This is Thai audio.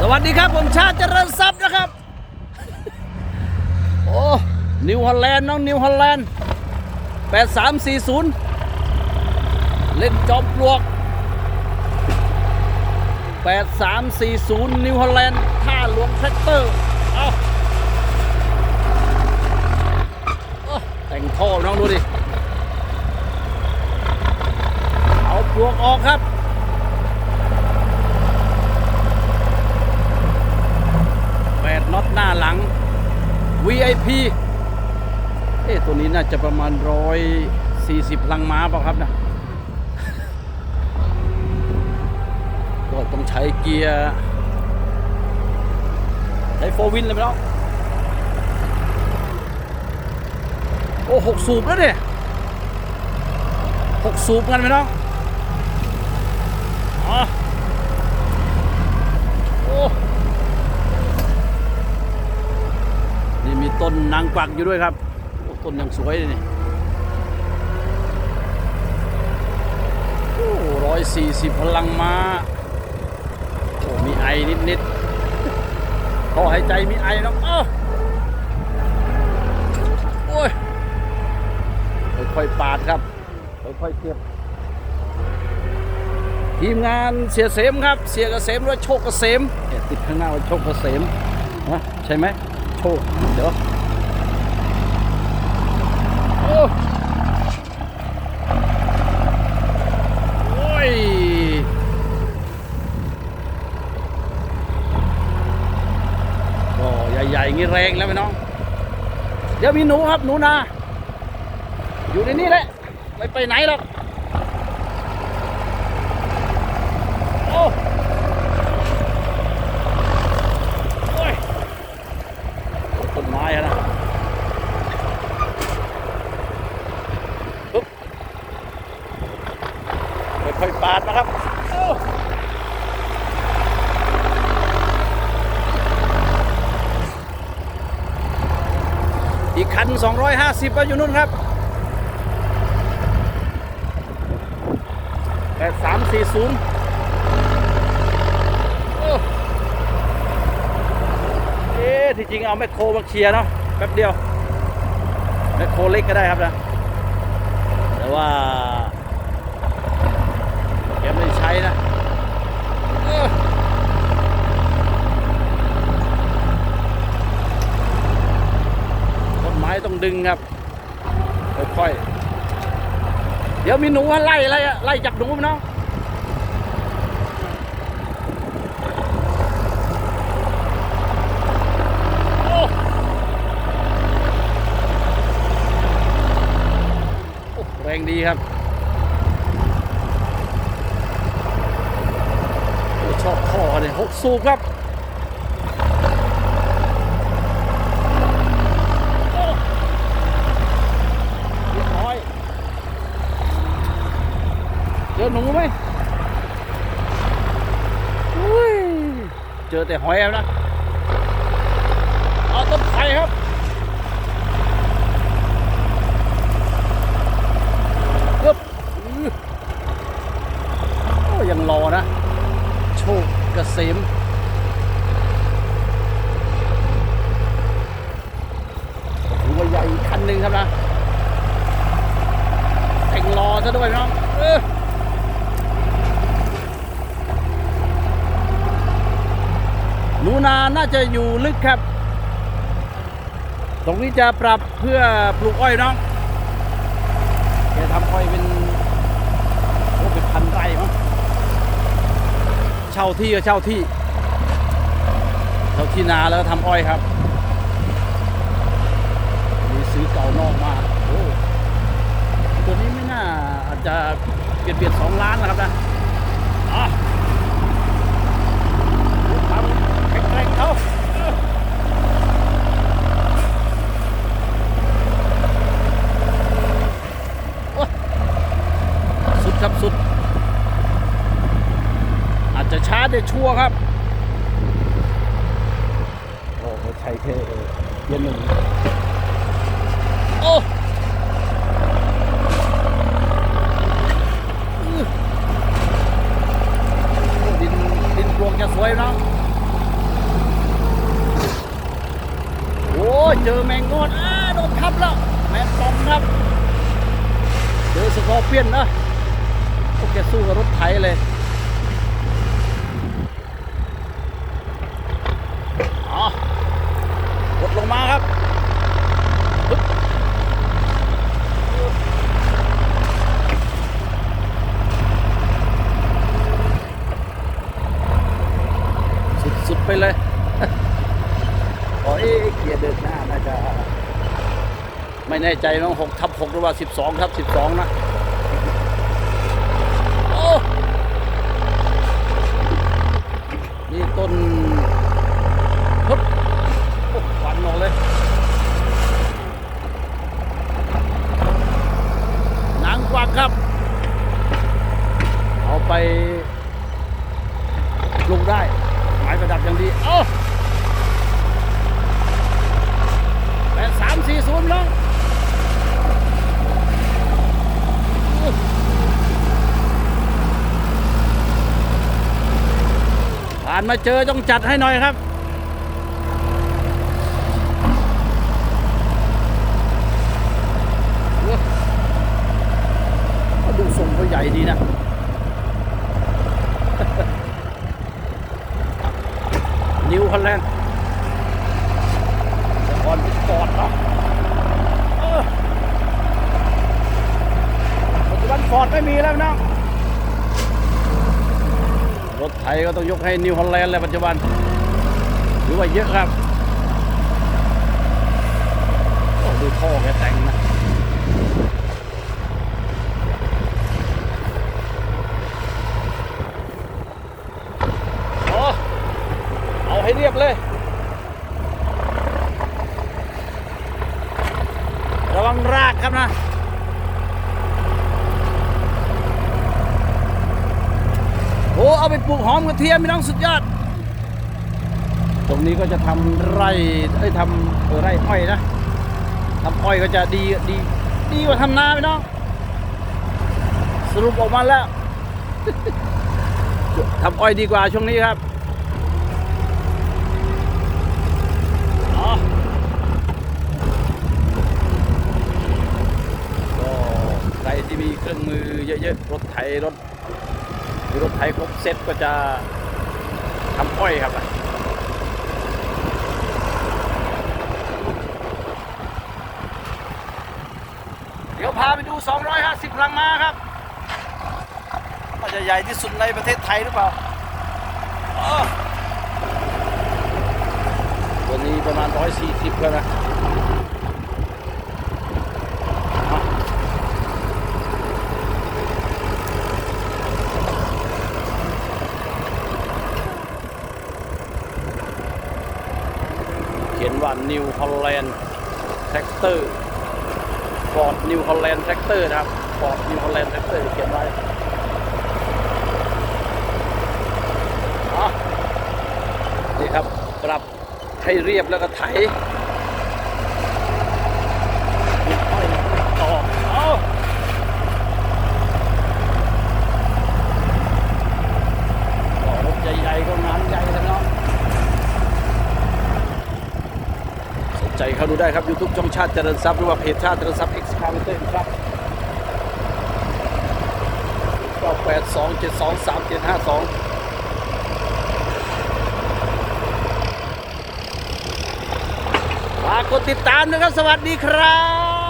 สวัสดีครับผมชาติเจริญทรัพย์นะครับ โอ้ นิวฮอลแลนด์น้องนิวฮอลแลนด์8340 เล่นจอมปลวก 8340 นิวฮอลแลนด์ท่าหลวงแท็กเตอร์ เอาโอ้แต่งท่อน้องดูดิ เอาปลวกออกครับ แปดน็อตหน้าหลัง VIP เอ๊ะตัวนี้น่าจะประมาณร้อยสี่สิบพลังม้าเปล่าครับนะก็ต้องใช้เกียร์ ใช้โฟวินเลยไหมน้องโอ้หกสูบแล้วเนี่ยหกสูบกันไหมน้องอ๋อโอ้นี่มีต้นนางกวักอยู่ด้วยครับ ต้นยังสวยเลยนี่โอ้ร้อยสี่สิบพลังม้าโอ้มีไอนิดนิดๆท่อหายใจมีไอแล้วเอ้าโอ้ยค่อยๆปาดครับ ค่อยๆเก็บ ทีมงานเสียเสมครับ เสียเกษมด้วยโชคเกษมเนี่ยติดข้างหน้าว่าโชคเกษมนะใช่ไหมโชค เดี๋ยว โอ้โอ้ยก็ใหญ่ๆงี้แรงแล้วไหมน้อง เดี๋ยวมีหนูครับหนูนา อยู่ในนี้แหละ ไม่ไปไหนหรอก โอ้โอ้ยต้นไม้อะนะปึ๊บ ค่อยๆปาดนะครับโอ้อีกคัน 250ก็อยู่นู่นครับแปดสามสี่ศูนย์เอ๊ะที่จริงเอาแมคโครมาเคลียร์เนาะแป๊บเดียวแมคโครเล็กก็ได้ครับนะ แต่ว่าแกไม่ได้ใช้นะต้นไม้ต้องดึงครับค่อยๆเดี๋ยวมีหนูไล่ไล่อะไล่จับหนูน้องโอ้โอ้แรงดีครับโอ้ช อบท่อเลยหกสูบครับเรียบร้อยเจอหนูไหมเฮ้ยเจอแต่หอยแล้วนะ เอาต้นไผ่ครับ เกือบอื้อโอ้ยังรอนะ โชคเกษมถือว่าใหญ่อีกคันหนึ่งครับนะแต่งร องหนูนาน่าจะอยู่ลึกครับ ตรงนี้จะปรับเพื่อปลูกอ้อยน้องแกทำอ้อยเป็นโอ้เป็นพันไร่มั้งเช่าที่ก็เช่าที่เช่าที่นาแล้วทำอ้อยครับมีซื้อเก่านอกมา ตัวนี้ไม่น่าอาจจะเปลี่ยนเปลี่ยนสองล้านนะครับนะอะทำแข็งๆเขาสุดครับสุด อาจจะช้าแต่ชัวครับ โอ้ใช้แค่เย็นหนึ่งโอ้อื้อดินดินปลวงจะสวยเนาะ อ้เจอแมงงอดอ้าโดนทับแล้ว แมงปองครับ เจอสกอร์เปียนนะโอเคสู้กับรถไถเลยอ๋อกดลงมาครับสุดๆไปเลยโอ้เกียร์เดินหน้าน่าจะไม่แน่ใจน้องหกทับหกหรือว่าสิบสองทับสิบสองนะ โอ้ นี่ ต้นฮึบโอ้ควันออกเลยนางกวักครับ เอาไปปลูกได้ไม้ประดับอย่างดีเอ้าแปดสามสี่ศูนย์น้องอู้ผ่าน มาเจอต้องจัดให้หน่อยครับ ดูทรงเขาใหญ่ดีนะนิวฮอลแลนด์แต่ก่อนเป็นฟอร์ดเนาะปัจจุบันฟอร์ดไม่มีแล้วนะ รถไทยก็ต้องยกให้นิวฮอลแลนด์เลยปัจจุบันถือว่าเยอะครับดูท่อแกแต่งนะโอ้เอาให้เรียบเลย ระวังรากครับนะ โอ้ เอาไปปลูก หอมกระเทียมพี่น้องสุดยอด ตรงนี้ก็จะทำไร่เอ้ยทำเออไร่อ้อยนะทำอ้อยก็จะดีดีดีกว่าทำนาพี่น้องสรุปออกมาแล้วทำอ้อยดีกว่าช่วงนี้ครับอ๋อก็ใครที่มีเครื่องมือเยอะๆ รถไถรถ รถไถครบเซ็ตก็จะทำอ้อยครับเดี๋ยวพาไปดู 250 ลังม้าครับว่าจะใหญ่ที่สุดในประเทศไทยหรือเปล่าอ้อตัวนี้ประมาณ 140แล้วนะ นิวฮอลแลนด์แท็กเตอร์ฟอร์ดนิวฮอลแลนด์แท็กเตอร์นะครับฟอร์ดนิวฮอลแลนด์แท็กเตอร์เขียนไว้นี่ครับปรับให้เรียบแล้วก็ไถต่อเอาต่อรถใหญ่ๆก็งานใหญ่แล้วเนาะสนใจ เข้าดูได้ครับ YouTube ช่องชาติเจริญทรัพย์หรือว่าเพจชาติเจริญทรัพย์ X c a v a t o r ครับก็แปดสองเจ็ดสองสามเจ็ดห้าสองฝากกดติดตามนะครับ สวัสดีครับ